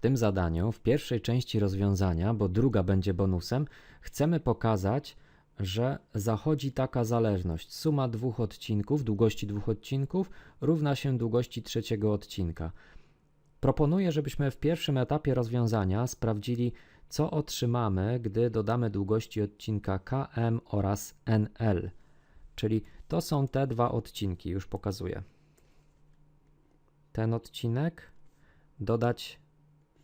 tym zadaniu, w pierwszej części rozwiązania, bo druga będzie bonusem, chcemy pokazać, że zachodzi taka zależność. Suma dwóch odcinków, długości dwóch odcinków równa się długości trzeciego odcinka. Proponuję, żebyśmy w pierwszym etapie rozwiązania sprawdzili, co otrzymamy, gdy dodamy długości odcinka KM oraz NL. Czyli to są te dwa odcinki, już pokazuję. Ten odcinek, dodać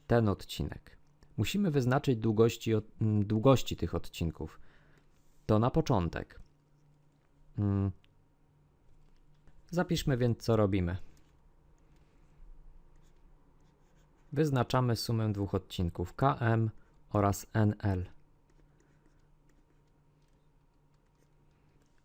ten odcinek. Musimy wyznaczyć długości, mm, długości tych odcinków. To na początek. Mm. Zapiszmy więc, co robimy. Wyznaczamy sumę dwóch odcinków KM oraz NL.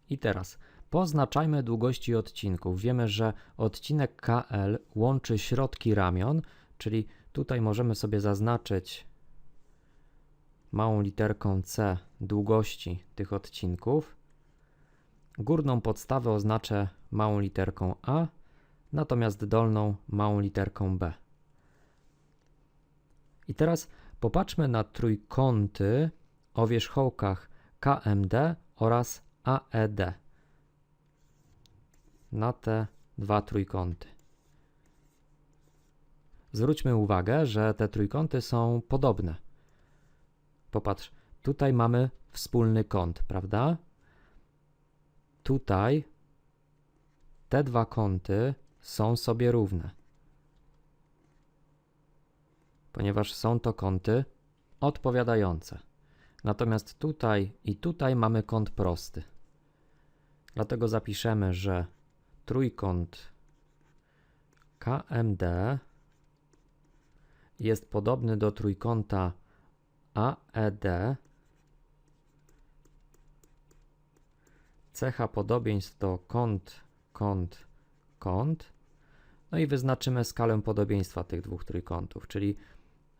I teraz poznaczajmy długości odcinków. Wiemy, że odcinek KL łączy środki ramion, czyli tutaj możemy sobie zaznaczyć małą literką C długości tych odcinków. Górną podstawę oznaczę małą literką A, natomiast dolną małą literką B. I teraz popatrzmy na trójkąty o wierzchołkach KMD oraz AED. Na te dwa trójkąty. Zwróćmy uwagę, że te trójkąty są podobne. Popatrz, tutaj mamy wspólny kąt, prawda? Tutaj te dwa kąty są sobie równe, ponieważ są to kąty odpowiadające. Natomiast tutaj i tutaj mamy kąt prosty. Dlatego zapiszemy, że trójkąt KMD jest podobny do trójkąta AED. Cecha podobieństw to kąt, kąt, kąt. No i wyznaczymy skalę podobieństwa tych dwóch trójkątów, czyli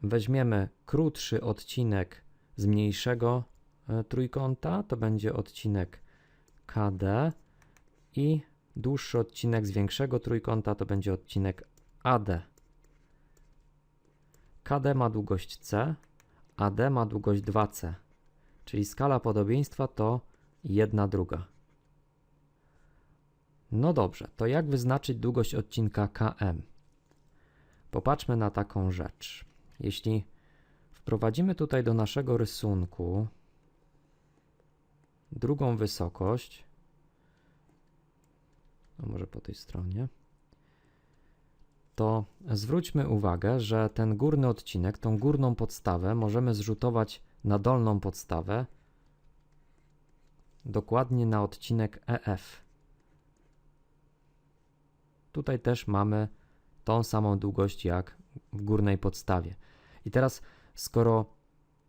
weźmiemy krótszy odcinek z mniejszego e, trójkąta, to będzie odcinek KD i dłuższy odcinek z większego trójkąta to będzie odcinek AD. KD ma długość C, AD ma długość 2C, czyli skala podobieństwa to 1 druga. No dobrze, to jak wyznaczyć długość odcinka KM? Popatrzmy na taką rzecz. Jeśli wprowadzimy tutaj do naszego rysunku drugą wysokość, a może po tej stronie, to zwróćmy uwagę, że ten górny odcinek, tą górną podstawę możemy zrzutować na dolną podstawę, dokładnie na odcinek EF. Tutaj też mamy tą samą długość jak w górnej podstawie. I teraz, skoro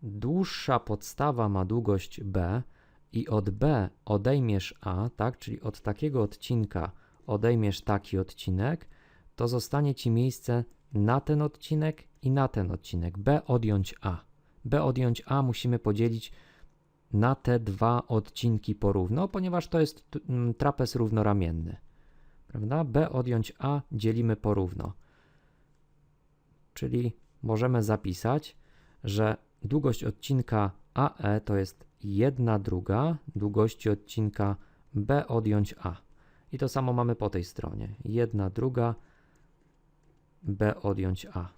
dłuższa podstawa ma długość B i od B odejmiesz A, tak, czyli od takiego odcinka odejmiesz taki odcinek, to zostanie ci miejsce na ten odcinek i na ten odcinek. B odjąć A. B odjąć A musimy podzielić na te dwa odcinki porówno, ponieważ to jest t- m, trapez równoramienny. Prawda? B odjąć A dzielimy porówno. Czyli możemy zapisać, że długość odcinka AE to jest 1 druga długości odcinka B odjąć A. I to samo mamy po tej stronie. 1 druga B odjąć A.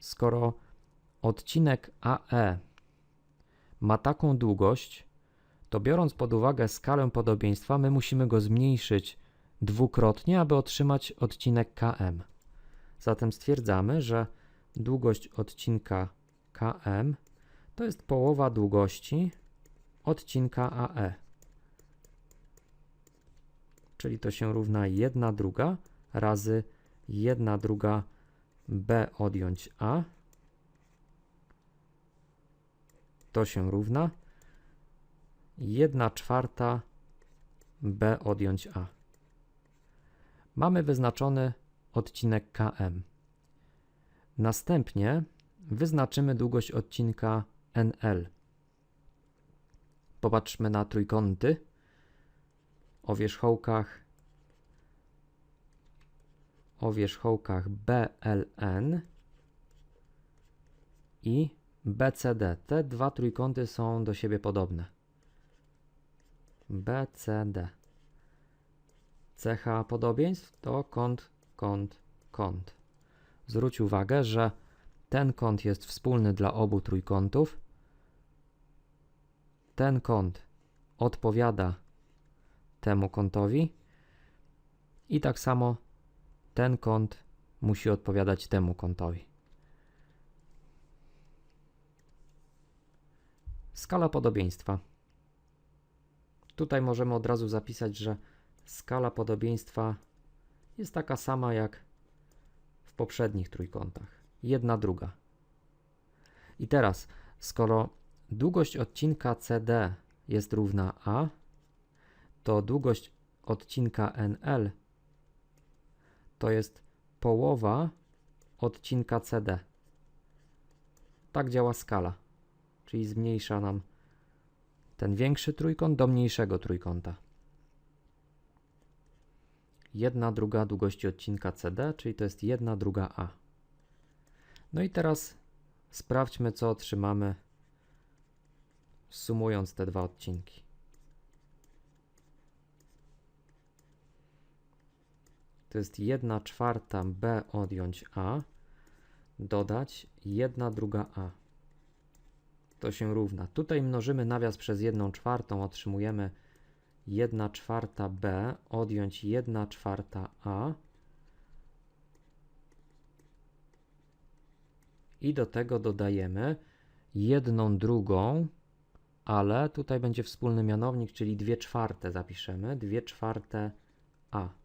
Skoro odcinek AE ma taką długość, to biorąc pod uwagę skalę podobieństwa, my musimy go zmniejszyć dwukrotnie, aby otrzymać odcinek KM. Zatem stwierdzamy, że długość odcinka KM to jest połowa długości odcinka AE. Czyli to się równa 1 druga razy 1 druga B odjąć A. To się równa 1 czwarta B odjąć A. Mamy wyznaczony odcinek KM. Następnie wyznaczymy długość odcinka NL. Popatrzmy na trójkąty o wierzchołkach o wierzchołkach BLN i BCD. Te dwa trójkąty są do siebie podobne. BCD. Cecha podobieństw to kąt, kąt, kąt. Zwróć uwagę, że ten kąt jest wspólny dla obu trójkątów. Ten kąt odpowiada temu kątowi i tak samo ten kąt musi odpowiadać temu kątowi. Skala podobieństwa. Tutaj możemy od razu zapisać, że skala podobieństwa jest taka sama jak w poprzednich trójkątach. Jedna druga. I teraz, skoro długość odcinka CD jest równa A, to długość odcinka NL to jest połowa odcinka CD. Tak działa skala, czyli zmniejsza nam ten większy trójkąt do mniejszego trójkąta. Jedna druga długości odcinka CD, czyli to jest jedna druga A. No i teraz sprawdźmy, co otrzymamy sumując te dwa odcinki. To jest 1 czwarta B odjąć A, dodać 1 druga A. To się równa. Tutaj mnożymy nawias przez 1 czwartą, otrzymujemy 1 czwarta B odjąć 1 czwarta A. I do tego dodajemy jedną drugą, ale tutaj będzie wspólny mianownik, czyli 2 czwarte zapiszemy. 2 czwarte A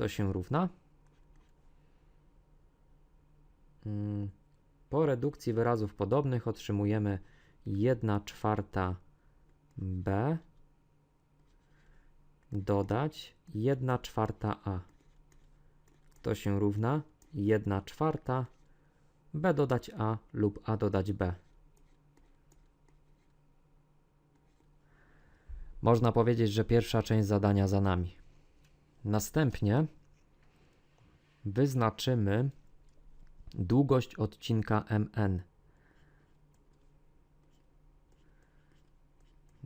to się równa. Mm, Po redukcji wyrazów podobnych otrzymujemy 1 czwarta b dodać 1 czwarta a. To się równa 1 czwarta b dodać a lub a dodać b. Można powiedzieć, że pierwsza część zadania za nami. Następnie wyznaczymy długość odcinka MN.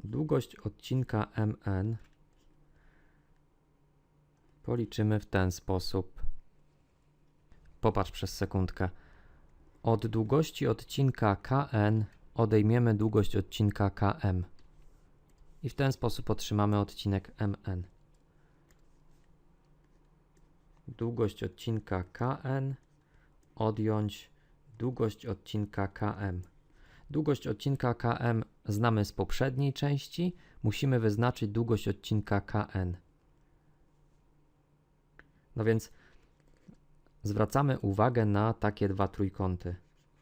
Długość odcinka MN policzymy w ten sposób. Popatrz przez sekundkę. Od długości odcinka KN odejmiemy długość odcinka KM. I w ten sposób otrzymamy odcinek MN długość odcinka KN odjąć długość odcinka KM. Długość odcinka KM znamy z poprzedniej części, musimy wyznaczyć długość odcinka KN. No więc zwracamy uwagę na takie dwa trójkąty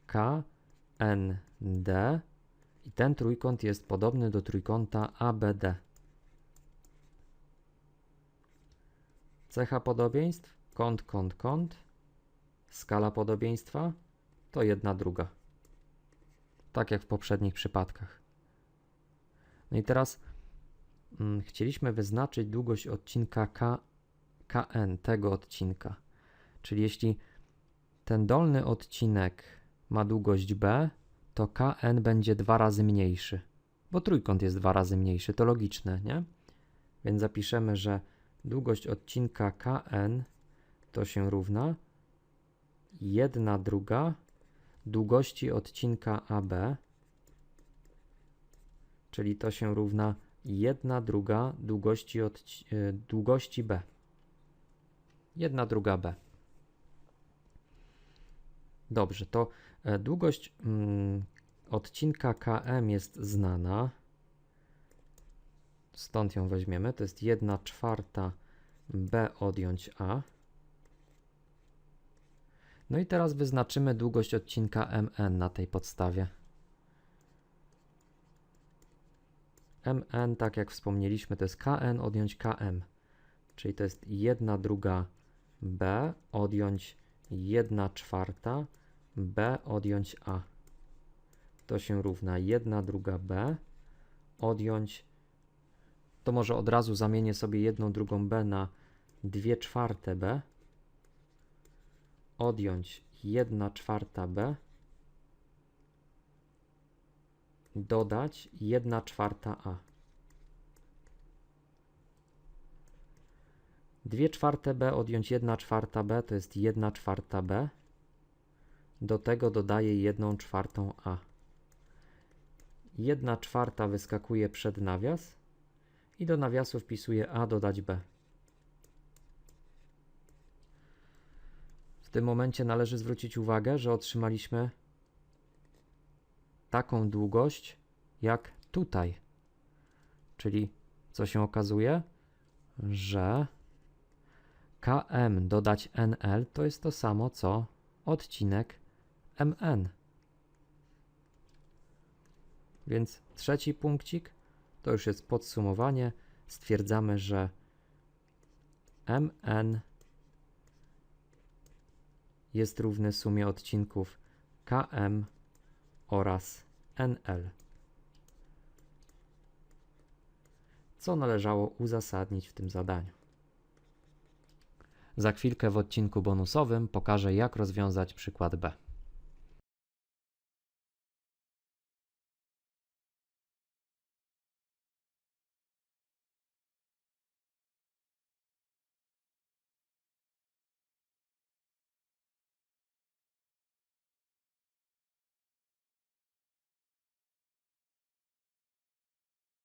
KND i ten trójkąt jest podobny do trójkąta ABD. Cecha podobieństw, kąt, kąt, kąt. Skala podobieństwa to jedna druga. Tak jak w poprzednich przypadkach. No i teraz mm, chcieliśmy wyznaczyć długość odcinka K, KN, tego odcinka. Czyli jeśli ten dolny odcinek ma długość B, to KN będzie dwa razy mniejszy, bo trójkąt jest dwa razy mniejszy, to logiczne, nie? Więc zapiszemy, że Długość odcinka KN to się równa 1 druga długości odcinka AB, czyli to się równa 1 druga długości, e, długości B. 1 druga B. Dobrze, to e, długość mm, odcinka KM jest znana. Stąd ją weźmiemy. To jest 1 czwarta b odjąć a. No i teraz wyznaczymy długość odcinka mn na tej podstawie. mn, tak jak wspomnieliśmy, to jest kn odjąć km, czyli to jest 1 druga b odjąć 1 czwarta b odjąć a. To się równa 1 druga b odjąć to może od razu zamienię sobie jedną drugą b na 2 czwarte b odjąć 1 czwarta b dodać 1 czwarta a. 2 czwarte b odjąć 1 czwarta b to jest 1 czwarta b. Do tego dodaję 1 czwartą a. 1 czwarta wyskakuje przed nawias i do nawiasu wpisuję a dodać b. W tym momencie należy zwrócić uwagę, że otrzymaliśmy taką długość jak tutaj. Czyli co się okazuje? Że km dodać nl to jest to samo co odcinek mn. Więc trzeci punkcik to już jest podsumowanie. Stwierdzamy, że mn jest równy sumie odcinków km oraz nl. Co należało uzasadnić w tym zadaniu. Za chwilkę w odcinku bonusowym pokażę, jak rozwiązać przykład B.